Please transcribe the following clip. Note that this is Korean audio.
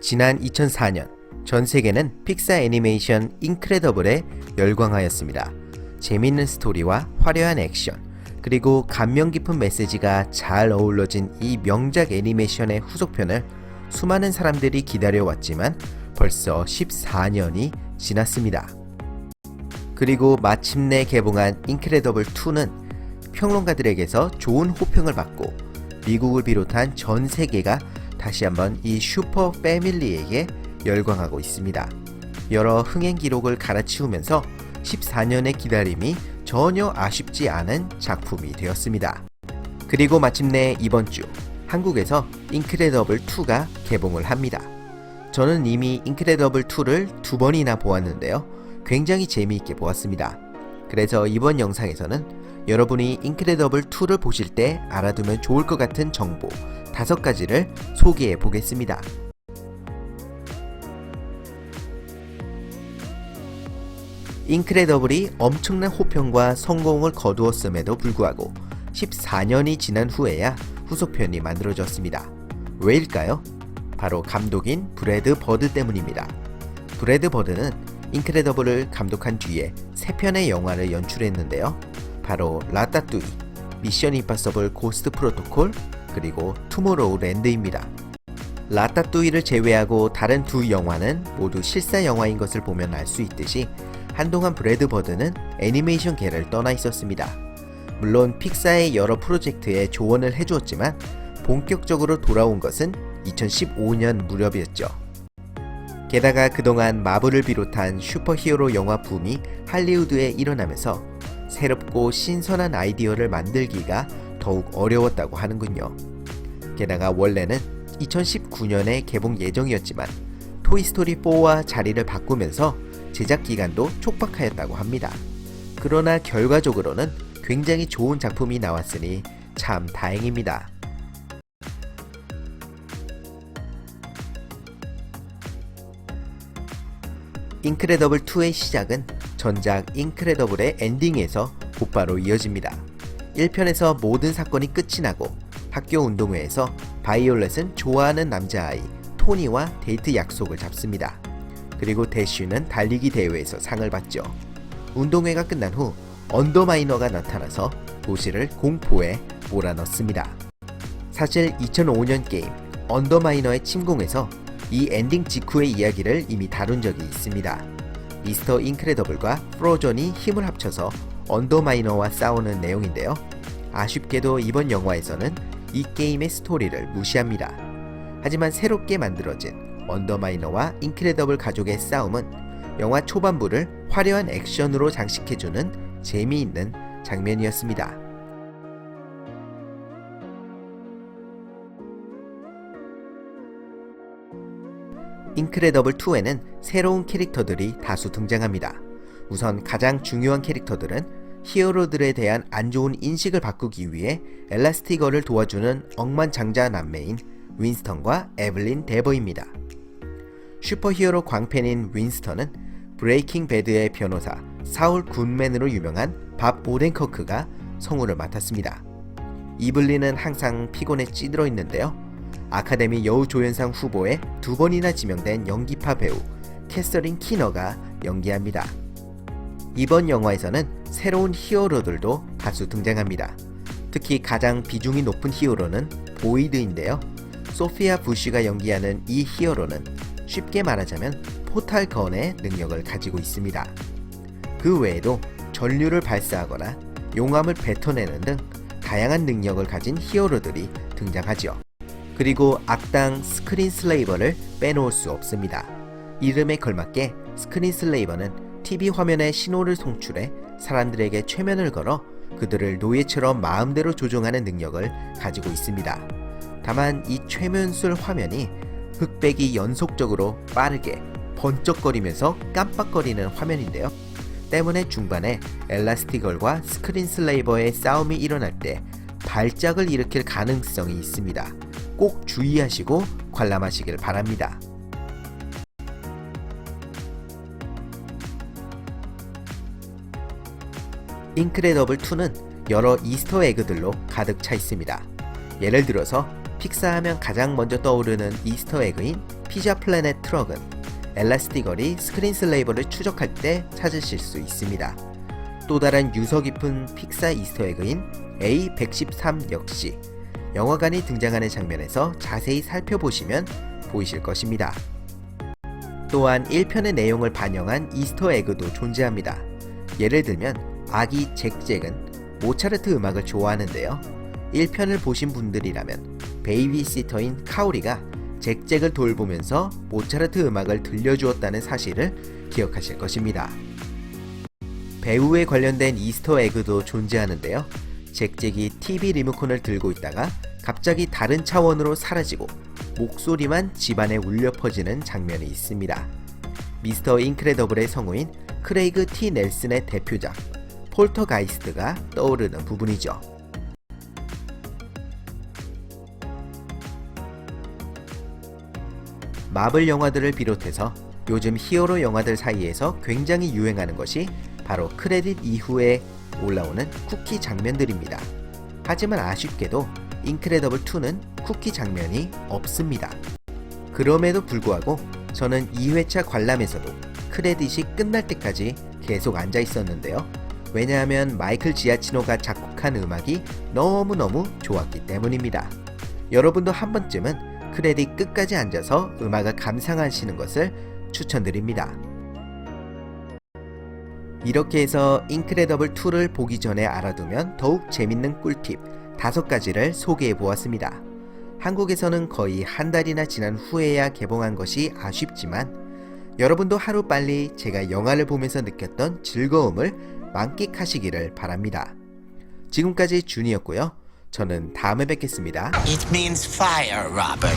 지난 2004년 전 세계는 픽사 애니메이션 인크레더블에 열광하였습니다. 재밌는 스토리와 화려한 액션, 그리고 감명 깊은 메시지가 잘 어우러진 이 명작 애니메이션의 후속편을 수많은 사람들이 기다려왔지만 벌써 14년이 지났습니다. 그리고 마침내 개봉한 인크레더블 2는 평론가들에게서 좋은 호평을 받고 미국을 비롯한 전 세계가 다시 한번 이 슈퍼 패밀리에게 열광하고 있습니다. 여러 흥행 기록을 갈아치우면서 14년의 기다림이 전혀 아쉽지 않은 작품이 되었습니다. 그리고 마침내 이번 주 한국에서 인크레더블 2가 개봉을 합니다. 저는 이미 인크레더블 2를 두 번이나 보았는데요. 굉장히 재미있게 보았습니다. 그래서 이번 영상에서는 여러분이 인크레더블 2를 보실 때 알아두면 좋을 것 같은 정보 다섯 가지를 소개해 보겠습니다. 인크레더블이 엄청난 호평과 성공을 거두었음에도 불구하고 14년이 지난 후에야 후속편이 만들어졌습니다. 왜일까요? 바로 감독인 브래드 버드 때문입니다. 브래드 버드는 인크레더블을 감독한 뒤에 세 편의 영화를 연출했는데요. 바로 라따뚜이, 미션 임파서블 고스트 프로토콜, 그리고 투모로우 랜드입니다. 라따뚜이를 제외하고 다른 두 영화는 모두 실사 영화인 것을 보면 알 수 있듯이 한동안 브래드 버드는 애니메이션계를 떠나 있었습니다. 물론 픽사의 여러 프로젝트에 조언을 해주었지만 본격적으로 돌아온 것은 2015년 무렵이었죠. 게다가 그동안 마블을 비롯한 슈퍼히어로 영화 붐이 할리우드에 일어나면서 새롭고 신선한 아이디어를 만들기가 더욱 어려웠다고 하는군요. 게다가 원래는 2019년에 개봉 예정이었지만 토이스토리 4와 자리를 바꾸면서 제작 기간도 촉박하였다고 합니다. 그러나 결과적으로는 굉장히 좋은 작품이 나왔으니 참 다행입니다. 인크레더블 2의 시작은 전작 인크레더블의 엔딩에서 곧바로 이어집니다. 1편에서 모든 사건이 끝이 나고 학교 운동회에서 바이올렛은 좋아하는 남자아이 토니와 데이트 약속을 잡습니다. 그리고 대쉬는 달리기 대회에서 상을 받죠. 운동회가 끝난 후 언더마이너가 나타나서 도시를 공포에 몰아넣습니다. 사실 2005년 게임 언더마이너의 침공에서 이 엔딩 직후의 이야기를 이미 다룬 적이 있습니다. 미스터 인크레더블과 프로존이 힘을 합쳐서 언더마이너와 싸우는 내용인데요. 아쉽게도 이번 영화에서는 이 게임의 스토리를 무시합니다. 하지만 새롭게 만들어진 언더마이너와 인크레더블 가족의 싸움은 영화 초반부를 화려한 액션으로 장식해주는 재미있는 장면이었습니다. 인크레더블 2에는 새로운 캐릭터들이 다수 등장합니다. 우선 가장 중요한 캐릭터들은 히어로들에 대한 안 좋은 인식을 바꾸기 위해 엘라스티거를 도와주는 억만장자 남매인 윈스턴과 에블린 데버입니다. 슈퍼히어로 광팬인 윈스턴은 브레이킹 배드의 변호사 사울 굿맨으로 유명한 밥 오덴커크가 성우를 맡았습니다. 이블린은 항상 피곤에 찌들어 있는데요. 아카데미 여우조연상 후보에 두 번이나 지명된 연기파 배우 캐서린 키너가 연기합니다. 이번 영화에서는 새로운 히어로들도 다수 등장합니다. 특히 가장 비중이 높은 히어로는 보이드인데요. 소피아 부시가 연기하는 이 히어로는 쉽게 말하자면 포탈 건의 능력을 가지고 있습니다. 그 외에도 전류를 발사하거나 용암을 뱉어내는 등 다양한 능력을 가진 히어로들이 등장하죠. 그리고 악당 스크린 슬레이버를 빼놓을 수 없습니다. 이름에 걸맞게 스크린 슬레이버는 TV 화면에 신호를 송출해 사람들에게 최면을 걸어 그들을 노예처럼 마음대로 조종하는 능력을 가지고 있습니다. 다만 이 최면술 화면이 흑백이 연속적으로 빠르게 번쩍거리면서 깜빡거리는 화면인데요. 때문에 중반에 엘라스티걸과 스크린 슬레이버의 싸움이 일어날 때 발작을 일으킬 가능성이 있습니다. 꼭 주의하시고 관람하시길 바랍니다. 인크레더블 2는 여러 이스터 에그들로 가득 차 있습니다. 예를 들어서 픽사하면 가장 먼저 떠오르는 이스터 에그인 피자 플래넷 트럭은 엘라스티걸이 스크린 슬레이버를 추적할 때 찾으실 수 있습니다. 또 다른 유서 깊은 픽사 이스터 에그인 A113 역시 영화관이 등장하는 장면에서 자세히 살펴보시면 보이실 것입니다. 또한 1편의 내용을 반영한 이스터 에그도 존재합니다. 예를 들면 아기 잭잭은 모차르트 음악을 좋아하는데요. 1편을 보신 분들이라면 베이비시터인 카오리가 잭잭을 돌보면서 모차르트 음악을 들려주었다는 사실을 기억하실 것입니다. 배우에 관련된 이스터 에그도 존재하는데요. 잭잭이 TV 리모컨을 들고 있다가 갑자기 다른 차원으로 사라지고 목소리만 집안에 울려 퍼지는 장면이 있습니다. 미스터 인크레더블의 성우인 크레이그 T 넬슨의 대표작 폴터가이스트가 떠오르는 부분이죠. 마블 영화들을 비롯해서 요즘 히어로 영화들 사이에서 굉장히 유행하는 것이 바로 크레딧 이후에 올라오는 쿠키 장면들입니다. 하지만 아쉽게도 인크레더블 2는 쿠키 장면이 없습니다. 그럼에도 불구하고 저는 2회차 관람에서도 크레딧이 끝날 때까지 계속 앉아 있었는데요. 왜냐하면 마이클 지아치노가 작곡한 음악이 너무너무 좋았기 때문입니다. 여러분도 한 번쯤은 크레딧 끝까지 앉아서 음악을 감상하시는 것을 추천드립니다. 이렇게 해서 인크레더블 2를 보기 전에 알아두면 더욱 재밌는 꿀팁 5가지를 소개해 보았습니다. 한국에서는 거의 한 달이나 지난 후에야 개봉한 것이 아쉽지만 여러분도 하루 빨리 제가 영화를 보면서 느꼈던 즐거움을 만끽하시기를 바랍니다. 지금까지 준이었고요. 저는 다음에 뵙겠습니다. It means fire, Robert.